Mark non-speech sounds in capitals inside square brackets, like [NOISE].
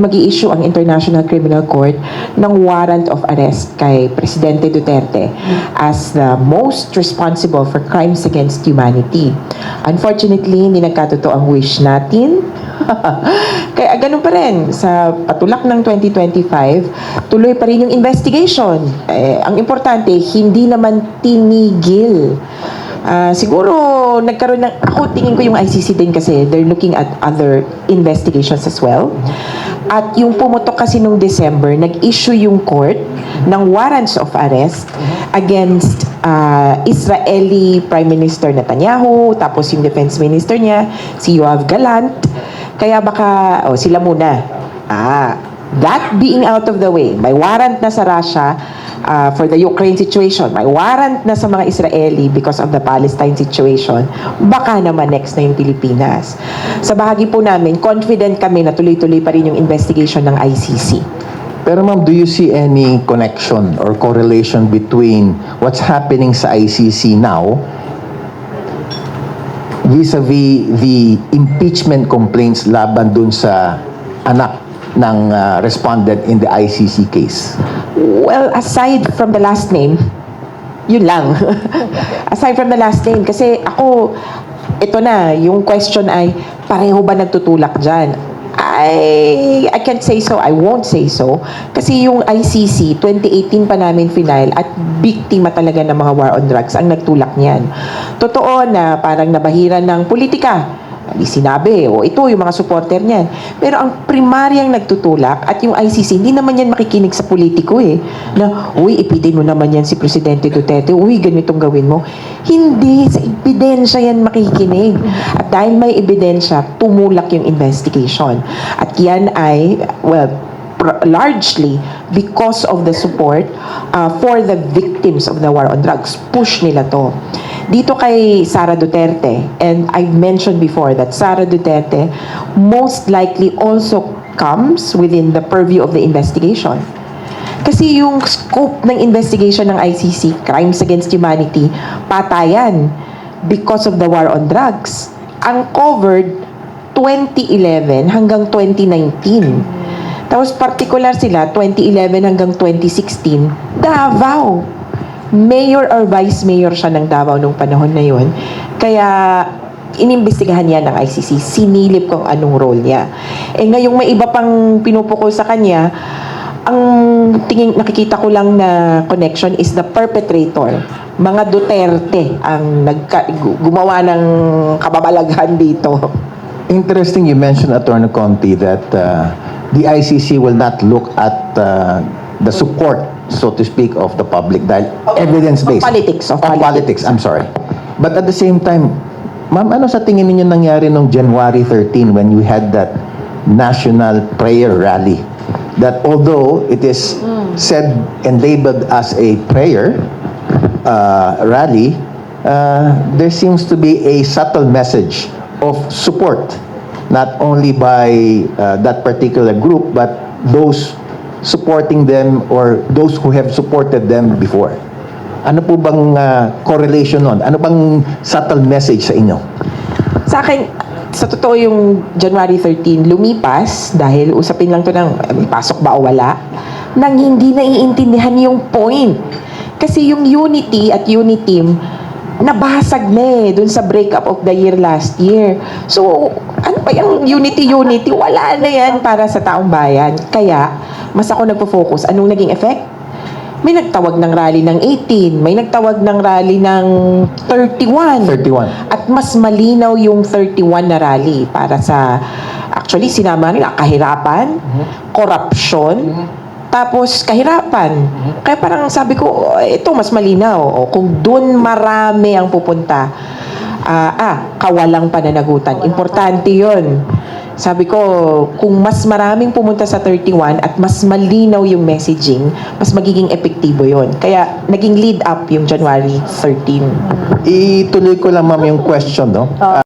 mag issue ang International Criminal Court ng warrant of arrest kay Presidente Duterte as the most responsible for crimes against humanity. Unfortunately, hindi nagkatotoo ang wish natin. [LAUGHS] Kaya ganun pa rin, sa patulak ng 2025, tuloy pa rin yung investigation. Eh, ang importante, hindi naman tinigil Ah, siguro nagkaroon ng ako tingin ko yung ICC din kasi they're looking at other investigations as well. At yung pumutok kasi nung December, nag-issue yung court ng warrants of arrest against ah, Israeli Prime Minister Netanyahu, tapos yung defense minister niya, si Yoav Galant. Kaya baka, oh, sila muna. Ah, that being out of the way, may warrant na sa Russia uh, for the Ukraine situation, may warrant na sa mga Israeli because of the Palestine situation, baka naman next na yung Pilipinas. Sa bahagi po namin, confident kami na tuloy-tuloy pa rin yung investigation ng ICC. Pero ma'am, do you see any connection or correlation between what's happening sa ICC now vis-a-vis the impeachment complaints laban dun sa anak ng uh, respondent in the ICC case? Well, aside from the last name, yun lang. [LAUGHS] aside from the last name, kasi ako, ito na, yung question ay, pareho ba nagtutulak dyan? I, I can't say so, I won't say so. Kasi yung ICC, 2018 pa namin final at biktima talaga ng mga war on drugs ang nagtulak niyan. Totoo na parang nabahiran ng politika di sinabi, o ito yung mga supporter niyan. Pero ang primaryang nagtutulak at yung ICC, hindi naman yan makikinig sa politiko eh. Na, uy, ipitin mo naman yan si Presidente Duterte, uy, ganitong gawin mo. Hindi, sa ebidensya yan makikinig. At dahil may ebidensya, tumulak yung investigation. At yan ay, well, largely because of the support uh, for the victims of the war on drugs. Push nila to. Dito kay Sara Duterte, and I've mentioned before that Sara Duterte most likely also comes within the purview of the investigation. Kasi yung scope ng investigation ng ICC, Crimes Against Humanity, patayan because of the war on drugs. Ang covered 2011 hanggang 2019. Tapos particular sila, 2011 hanggang 2016, Davao. Mayor or vice mayor siya ng Davao nung panahon na yun. Kaya inimbestigahan niya ng ICC, sinilip kung anong role niya. Eh ngayong may iba pang pinupukol sa kanya, ang tingin nakikita ko lang na connection is the perpetrator. Mga Duterte ang nagka, gu- gumawa ng kababalaghan dito. Interesting you mentioned, Attorney Conti, that uh, the ICC will not look at uh, the support, so to speak, of the public dahil evidence-based. Of politics, of Of politics. politics, I'm sorry. But at the same time, ma'am, ano sa tingin ninyo nangyari nung January 13 when we had that national prayer rally? That although it is said and labeled as a prayer uh, rally, uh, there seems to be a subtle message of support, not only by uh, that particular group, but those supporting them or those who have supported them before. Ano po bang uh, correlation nun? Ano bang subtle message sa inyo? Sa akin, sa totoo yung January 13, lumipas dahil usapin lang to ng pasok ba o wala, nang hindi naiintindihan yung point. Kasi yung unity at uniteam, nabasag na eh dun sa breakup of the year last year. So, ano pa yung unity-unity? Wala na yan para sa taong bayan. Kaya, mas ako nagpo-focus. Anong naging effect? May nagtawag ng rally ng 18, may nagtawag ng rally ng 31. 31. At mas malinaw yung 31 na rally para sa actually sinama nila kahirapan, korupsyon, tapos kahirapan. Kaya parang sabi ko, "Oh, ito mas malinaw. O, kung doon marami ang pupunta, ah, ah, kawalang pananagutan. Importante yon sabi ko, kung mas maraming pumunta sa 31 at mas malinaw yung messaging, mas magiging epektibo yon. Kaya naging lead up yung January 13. Ituloy ko lang ma'am yung question, no?